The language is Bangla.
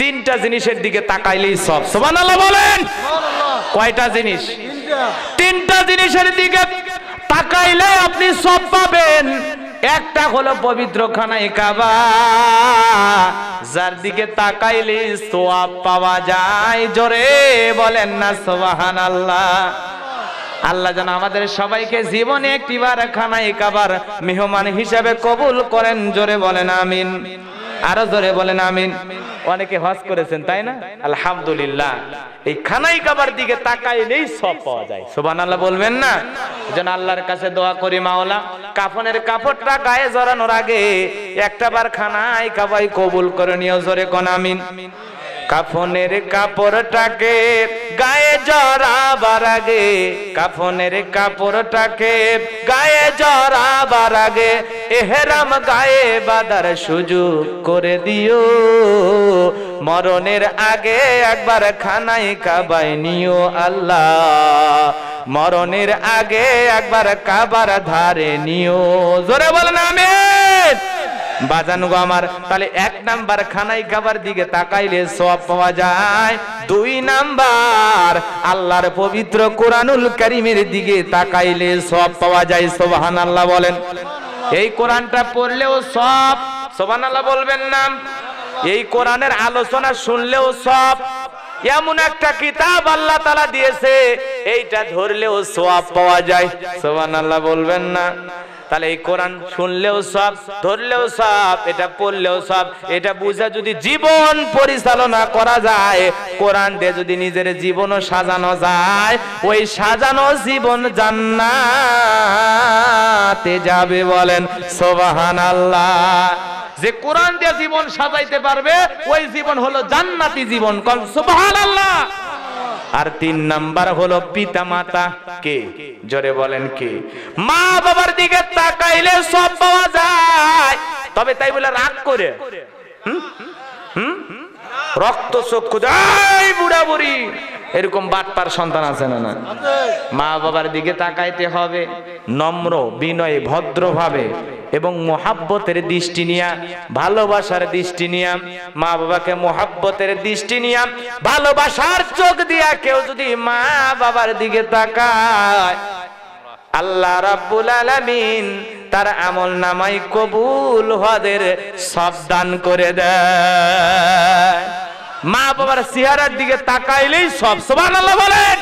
তিনটা জিনিসের দিকে তাকাইলেই সব। সোমান আল্লাহ বলেন কয়টা জিনিস? তিনটা। জিনিসের দিকে তাকাইলে আপনি সব পাবেন। একটা হলো পবিত্র খানায় কাবা। যার দিকে তাকাইলে সোয়াব পাওয়া যায়। জোরে বলেন না সোবাহান আল্লাহ আল্লাহ যেন আমাদের সবাইকে জীবনে একটিবার খানায় কাবার মেহমান হিসাবে কবুল করেন। জোরে বলেন আমিন। আরও জোরে বলেন আমিন। অনেকে হজ করেছেন, তাই না? আলহামদুলিল্লাহ। এই খানাই কাবার দিকে তাকাইলেই সব পাওয়া যায়। সুবহানাল্লাহ বলবেন না? যেন আল্লাহর কাছে দোয়া করি মাওলা। কাফনের কাপড়টা গায়ে জড়ানোর আগে একটা বার খানাই কাবাই কবুল করে নিও, জোরে কোন আমিন। কাফনের কাপড়টাকে গায়ে জড়াবার আগে, কাফনের কাপড়টাকে গায়ে জড়াবার আগে এহেরাম গায়ে বাদার সুযোগ করে দিও। মরণের আগে একবার খানাই কাবাই নিও আল্লাহ। মরণের আগে একবার কাবার ধারে নিও। জোরে বলেন, আমিন। বাজান গো আমার, তাহলে এক নাম্বার খানাই খাবার দিকে তাকাইলে সব পাওয়া যায়। দুই নাম্বার, আল্লাহর পবিত্র কোরআনুল কারিমের দিকে তাকাইলে সব পাওয়া যায় সোবাহান আল্লাহ বলেন। এই কোরআনটা পড়লেও সব সোবাহান আল্লাহ বলবেন না? এই কোরআনের আলোচনা শুনলেও সব এমন একটা কিতাব আল্লাহ তালা দিয়েছে এইটা ধরলেও সব পাওয়া যায়। সোবান আল্লাহ বলবেন না। তাহলে এই কোরআন শুনলেও সব ধরলেও সব এটা পড়লেও সব এটা বুঝা যদি জীবন পরিচালনা করা যায়, কোরআন দিয়ে যদি নিজের জীবনও সাজানো যায়, ওই সাজানো জীবন জান্নাতে যাবে বলেন সোবাহান আল্লাহ যে কোরআন দিয়ে জীবন সাজাইতে পারবে, ওই জীবন হলো জান্নাতি জীবন কল সুবহানাল্লাহ। আর তিন নাম্বার হলো পিতা মাতা কে? জোরে বলেন কে? মা বাবার দিকে তাকাইলে সব পাওয়া যায়। তবে তাই বলে রাগ করে? রক্ত চক্ষু যাই বুড়া বুড়ি। এরকম বাটপার সন্তান আছে না না? মা বাবার দিকে তাকাইতে হবে। নম্র, বিনয়, ভদ্রভাবে। এবং মোহাব্বতের দৃষ্টি নিয়া, ভালোবাসার দৃষ্টি নিয়া, মা বাবাকে মোহাব্বতের দৃষ্টি নিয়া, ভালোবাসার চোখ দিয়া কেউ যদি মা বাবার দিকে তাকায়, আল্লাহ রাব্বুল আলামিন তার আমল নামাই কবুল হদের সব দান করে দেয়। মা বাবার চেহারার দিকে তাকাইলেই সব, সুবহানাল্লাহ বলেন।